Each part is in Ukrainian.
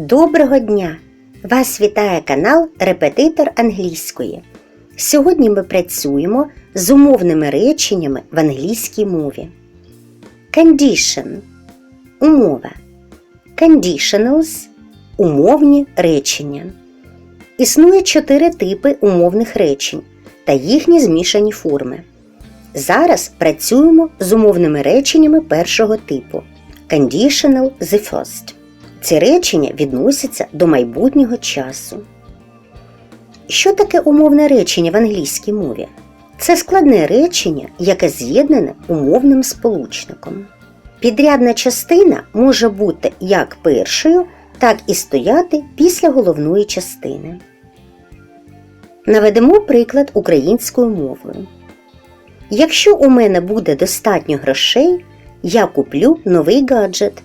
Доброго дня! Вас вітає канал Репетитор англійської. Сьогодні ми працюємо з умовними реченнями в англійській мові. Condition умова. Conditionals умовні речення. Існує чотири типи умовних речень та їхні змішані форми. Зараз працюємо з умовними реченнями першого типу Conditional the first. Ці речення відносяться до майбутнього часу. Що таке умовне речення в англійській мові? Це складне речення, яке з'єднане умовним сполучником. Підрядна частина може бути як першою, так і стояти після головної частини. Наведемо приклад українською мовою. Якщо у мене буде достатньо грошей, я куплю новий гаджет.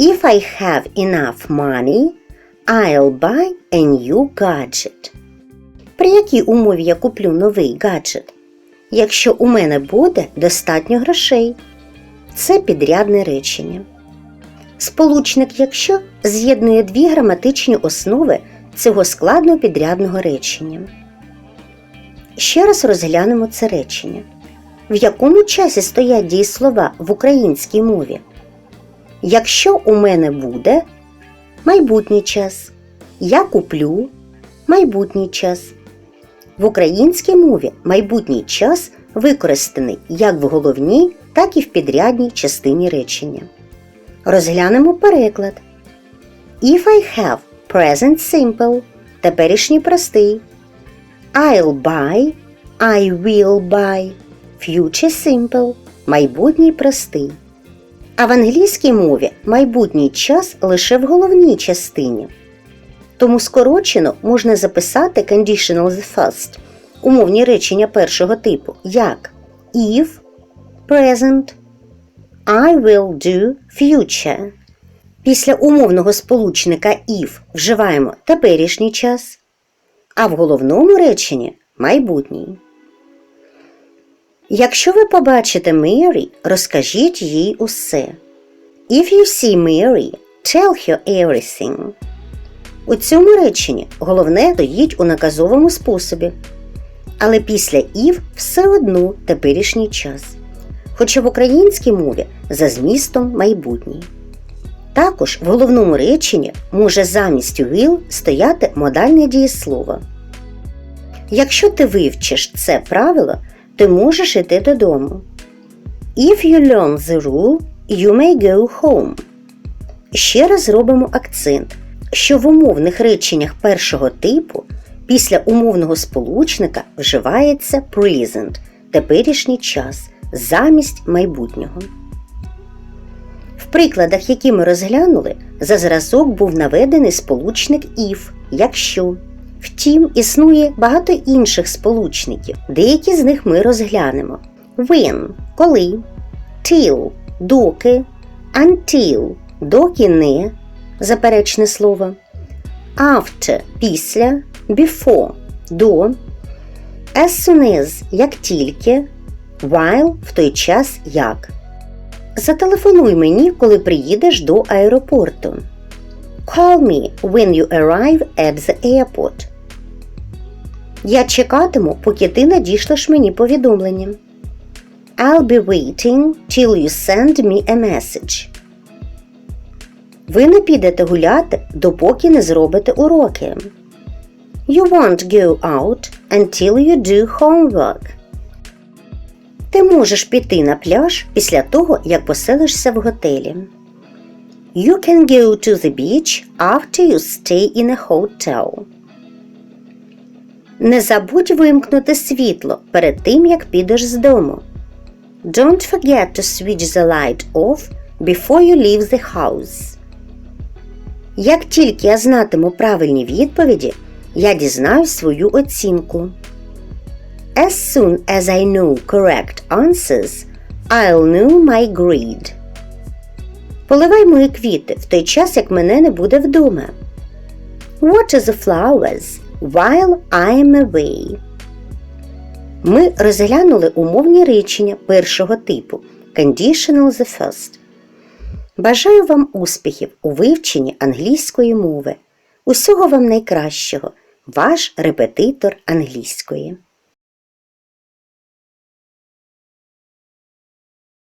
If I have enough money, I'll buy a new gadget. При якій умові я куплю новий гаджет? Якщо у мене буде достатньо грошей. Це підрядне речення. Сполучник якщо з'єднує дві граматичні основи цього складного підрядного речення. Ще раз розглянемо це речення. В якому часі стоять дієслова в українській мові? Якщо у мене буде майбутній час, я куплю майбутній час. В українській мові майбутній час використаний як в головній, так і в підрядній частині речення. Розглянемо переклад. If I have present simple теперішній простий. I'll buy, I will buy, future simple майбутній простий. А в англійській мові майбутній час лише в головній частині. Тому скорочено можна записати conditional the first умовні речення першого типу як if, present, I will do future. Після умовного сполучника if вживаємо теперішній час, а в головному реченні майбутній. Якщо ви побачите Mary, розкажіть їй усе. If you see Mary, tell her everything. У цьому реченні головне стоїть у наказовому способі. Але після if все одно теперішній час. Хоча в українській мові за змістом майбутній. Також в головному реченні може замість will стояти модальне дієслово. Якщо ти вивчиш це правило, ти можеш іти додому. If you learn the rule, you may go home. Ще раз зробимо акцент, що в умовних реченнях першого типу після умовного сполучника вживається present теперішній час замість майбутнього. В прикладах, які ми розглянули, за зразок був наведений сполучник if, якщо. Втім, існує багато інших сполучників, деякі з них ми розглянемо. When – коли, till – доки, until – доки не, заперечне слово, after – після, before – до, as soon as – як тільки, while – в той час як. Зателефонуй мені, коли приїдеш до аеропорту. Call me when you arrive at the airport. Я чекатиму, поки ти надішлеш мені повідомлення. I'll be waiting till you send me a message. Ви не підете гуляти, допоки не зробите уроки. You won't go out until you do homework. Ти можеш піти на пляж після того, як поселишся в готелі. You can go to the beach after you stay in a hotel. Не забудь вимкнути світло перед тим, як підеш з дому. Don't forget to switch the light off before you leave the house. Як тільки я знатиму правильні відповіді, я дізнаю свою оцінку. As soon as I know correct answers, I'll know my grade. Поливай мої квіти в той час, як мене не буде вдома. Water the flowers while I'm away. Ми розглянули умовні речення першого типу Conditional the first. Бажаю вам успіхів у вивченні англійської мови. Усього вам найкращого, ваш репетитор англійської.